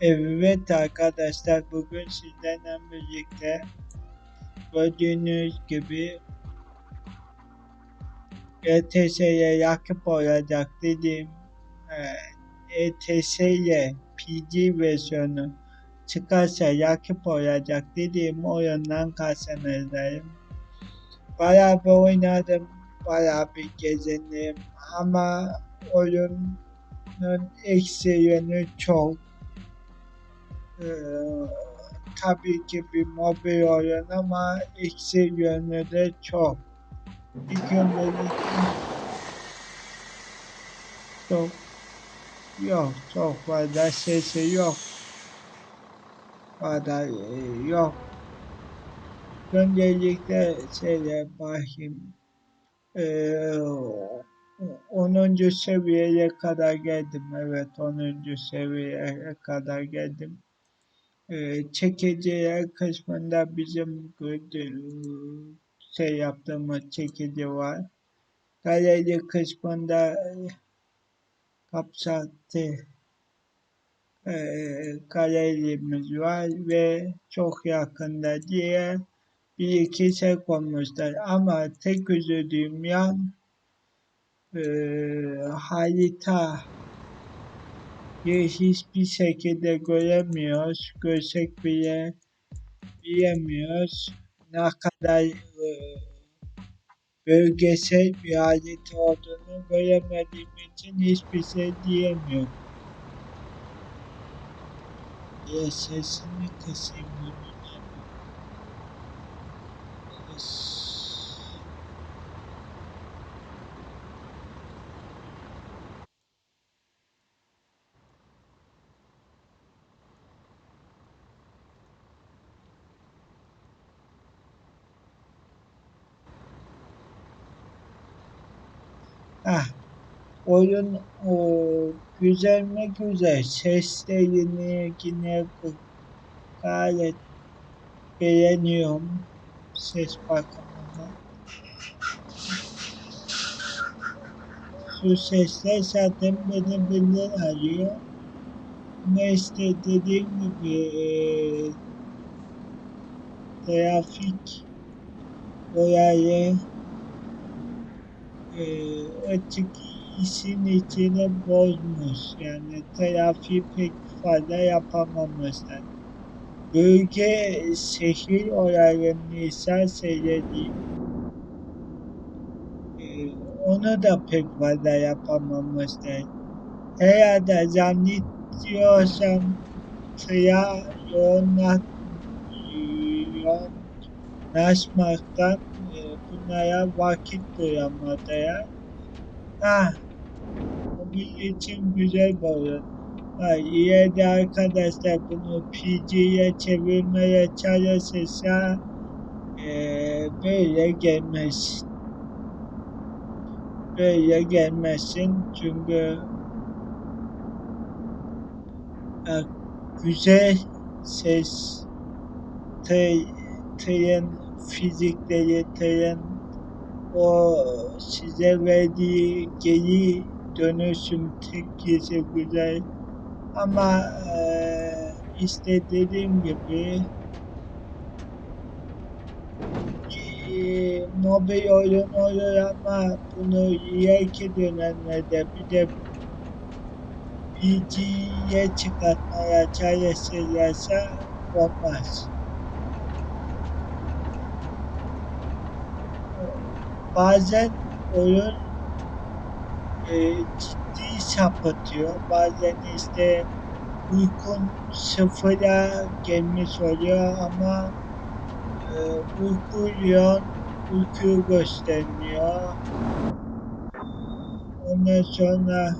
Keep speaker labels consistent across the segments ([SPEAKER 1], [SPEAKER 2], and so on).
[SPEAKER 1] Evet arkadaşlar bugün sizlerle birlikte gördüğünüz gibi ETS'ye yakıp olacak dediğim e, ETS'ye PG versiyonu çıkarsa yakıp olacak dediğim oyundan karşınızdayım. Bayağı bir oynadım, bayağı bir gezindim ama oyunun eksi yönü çok ee, tabii ki bir mobil oyun ama eksi yönü de çok. İlk öncelikle çok yok çok fazla sesi yok. Fazla e, yok. Öncelikle şöyle bakayım. Ee, 10. seviyeye kadar geldim. Evet 10. seviyeye kadar geldim e, çekeceği kısmında bizim şey yaptığımız çekici var. Galeri kısmında kapsatı e, galerimiz var ve çok yakında diye bir iki şey koymuşlar. Ama tek üzüldüğüm yan e, harita hiçbir şekilde göremiyoruz. Görsek bile bilemiyoruz. Ne kadar e, bölgesel bir harita olduğunu göremediğim için hiçbir şey diyemiyorum. Ya sesini kısayım bunu. Oyun o, güzel mi güzel. Ses de yine gayet beğeniyorum. Ses bakımından. Şu sesler zaten beni bilir arıyor. Ne işte dediğim gibi e, trafik olayı e, açık işin içine bozmuş. Yani trafiği pek fazla yapamamışlar. Bölge şehir olaylarını ise seyredeyim. E, onu da pek fazla yapamamışlar. Herhalde zannediyorsam tıya yoğunlat, yoğunlaşmaktan bunlara vakit bulamadı ya. Ha, bugün için güzel oyun. Ha, ileride arkadaşlar bunu PG'ye çevirmeye çalışırsa ee, böyle gelmez. Böyle gelmesin çünkü e, güzel ses tır, tırın fizikleri, tırın o size verdiği geri dönüşüm tepkisi güzel ama e, işte dediğim gibi e, mobil oyun olur ama bunu ileriki dönemlerde bir de PG'ye çıkartmaya çalışırlarsa olmaz. Bazen oyun e, ciddi sapıtıyor. Bazen işte uykun sıfıra gelmiş oluyor ama e, uyku uyuyor, uykuyu göstermiyor. Ondan sonra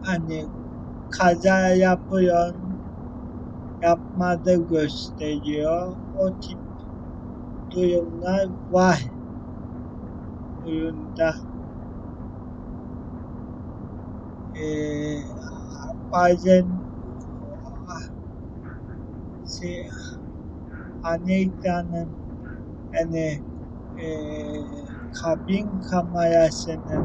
[SPEAKER 1] hani kaza yapıyor, yapmada gösteriyor. O tip durumlar var oyunda. Ee, bazen şey, ana ekranın yani e, kabin kamerasının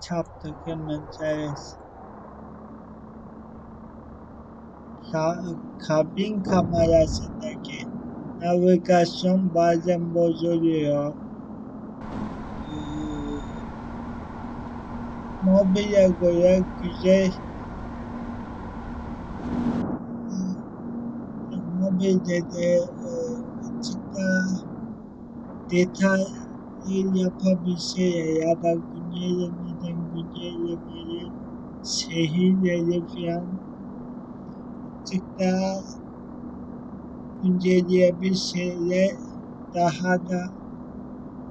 [SPEAKER 1] çarptık hemen evet. Ka kabin kamerasındaki navigasyon bazen bozuluyor. Ee, mobile göre güzel mobilde de e, açıkta detay yapabilseye ya da güncellemeden güncellemeyi şehirleri falan açıkta güncelleyebilseler daha da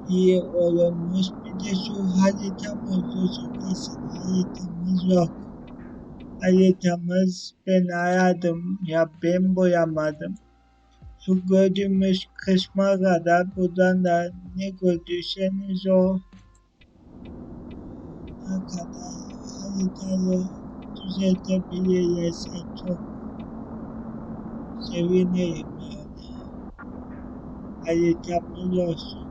[SPEAKER 1] iyi olurmuş. Bir de şu haritamız gözükmesin. Haritamız yok. Haritamız ben aradım ya ben boyamadım. Şu gördüğümüz kısma kadar buradan da ne gördüyseniz o ne kadar haritayı düzeltebilirlerse çok sevinirim yani. Haritamız olsun.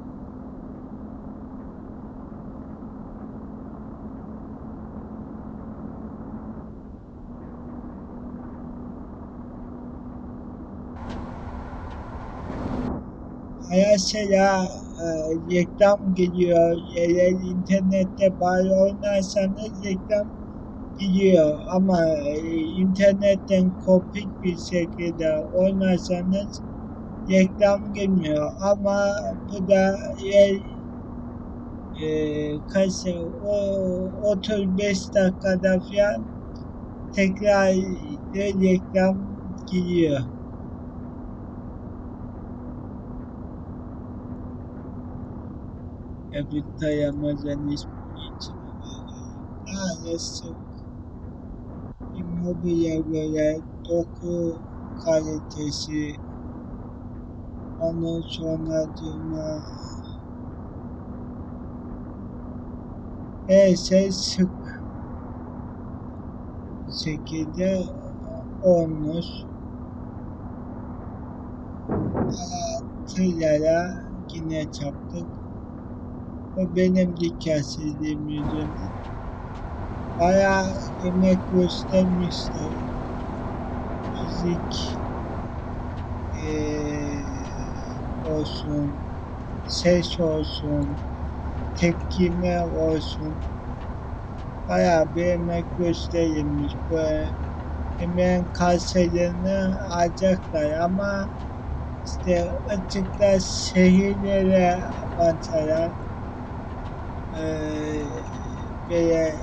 [SPEAKER 1] Mesela e, reklam geliyor. Eğer internette bari oynarsanız reklam gidiyor. Ama e, internetten kopik bir şekilde oynarsanız reklam gelmiyor. Ama bu da eğer e, kaç o 35 dakikada falan tekrar reklam geliyor. Every Ramazan ismini içine maalesef Immobile göre doku kalitesi. Ondan sonra cima neyse sık. Şekilde olmuş. Tırlara yine çarptık benim dikkatsizliğim yüzünden. Bayağı emek göstermişler. Müzik eee, olsun, ses olsun, tepkime olsun. Bayağı bir emek gösterilmiş. Bu emeğin karşılığını alacaklar ama işte açıkta şehirlere avantaja eee böyle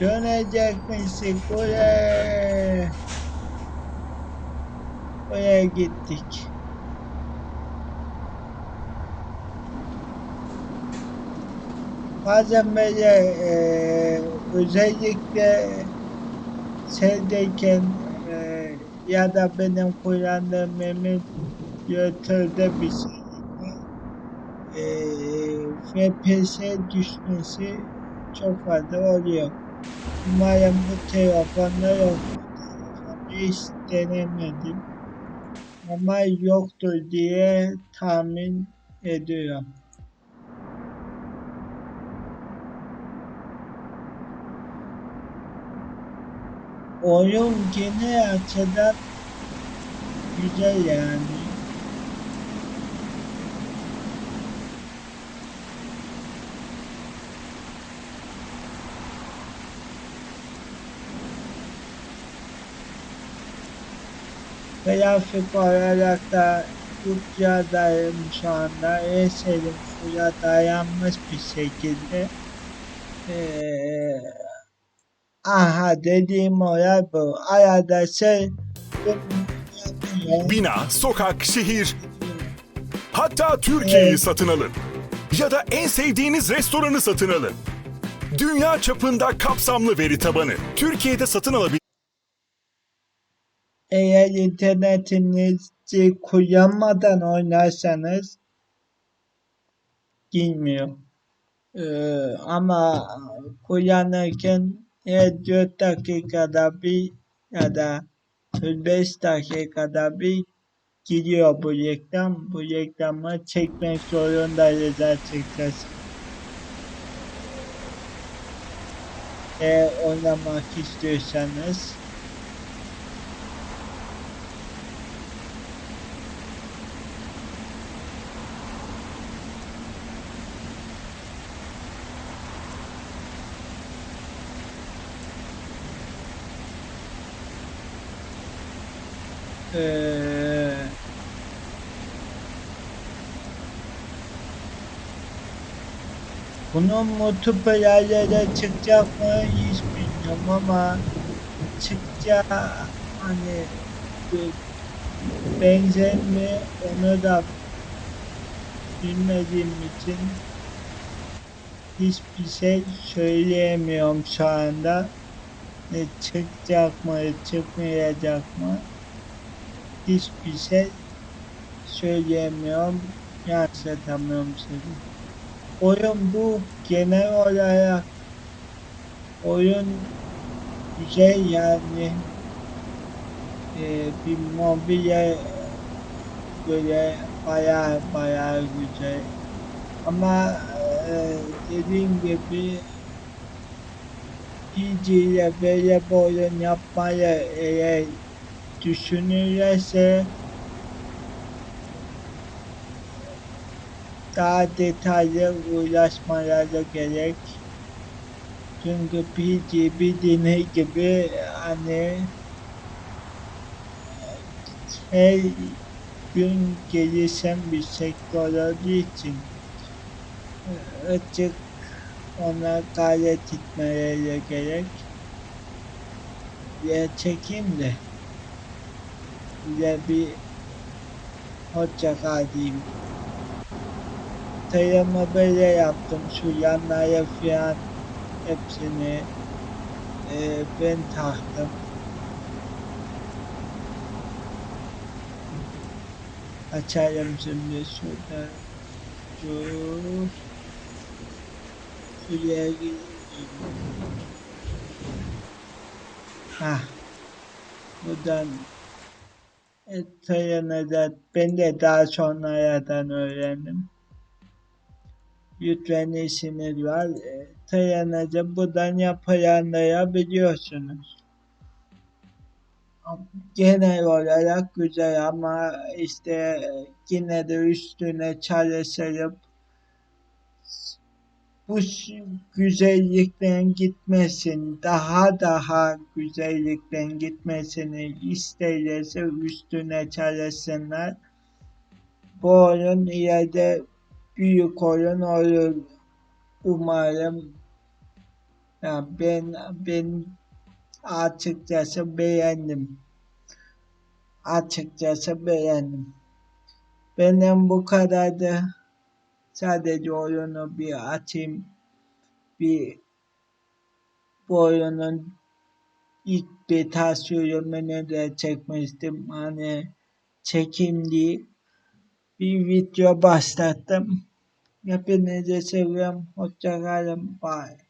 [SPEAKER 1] dönecek misin oraya? Oraya gittik. Bazen böyle eee, özellikle şeydeyken eee, ya da benim kullandığım emülatörde bir şey. Eee, FPS düşmesi çok fazla oluyor. Umarım bu telefonda yok. Hiç denemedim. Ama yoktur diye tahmin ediyorum. Oyun genel açıdan güzel yani. Grafik olarak da Türkçe'dayım şu anda. En sevdiğim suya dayanmış bir şekilde. Eee aha dediğim olay bu. Arada şey.
[SPEAKER 2] Bina, sokak, şehir, hatta Türkiye'yi
[SPEAKER 1] Evet.
[SPEAKER 2] satın alın. Ya da en sevdiğiniz restoranı satın alın. Dünya çapında kapsamlı veri tabanı. Türkiye'de satın alabileceğiniz
[SPEAKER 1] Eğer internetinizi kullanmadan oynarsanız girmiyor. Ee, ama kullanırken her 4 dakikada bir ya da 5 dakikada bir gidiyor bu reklam. Bu reklamı çekmek zorundayız açıkçası. Eğer oynamak istiyorsanız Eee bunun multiplayer'e çıkacak mı hiç bilmiyorum ama çıkacağı hani benzer mi onu da bilmediğim için hiçbir şey söyleyemiyorum şu anda. Ne çıkacak mı, çıkmayacak mı? Hiçbir şey söyleyemiyorum. Yansıtamıyorum size. Oyun bu genel olarak oyun güzel yani ee, bir mobile göre baya baya güzel ama e, dediğim gibi ile böyle bir oyun yapmayı eğer düşünülürse daha detaylı uğraşmaları gerek. Çünkü PG bildiğiniz gibi hani her gün gelişen bir sektör olduğu için açık ona gayret etmeleri gerek. Ya çekeyim de bir bir hoşça kal diyeyim. Tayımı böyle yaptım şu yanlara falan hepsini e, ben taktım. Açarım şimdi şurada. Dur. Şuraya gireyim. Hah. Buradan Da ben de daha sonradan öğrendim. Yüklenişiniz var. E, Tayanıcı buradan yapılanlayabiliyorsunuz. Genel olarak güzel ama işte yine de üstüne çalışıp bu güzellikten gitmesin, daha daha güzellikten gitmesini isterlerse üstüne çalışsınlar. Bu oyun ileride büyük oyun olur umarım. Ya ben ben açıkçası beğendim. Açıkçası beğendim. Benim bu kadardı. Sadece oyunu bir açayım. Bir bu oyunun ilk beta sürümünü de çekmiştim. Hani çekim değil. Bir video başlattım. Hepinizi seviyorum. Hoşçakalın. Bye.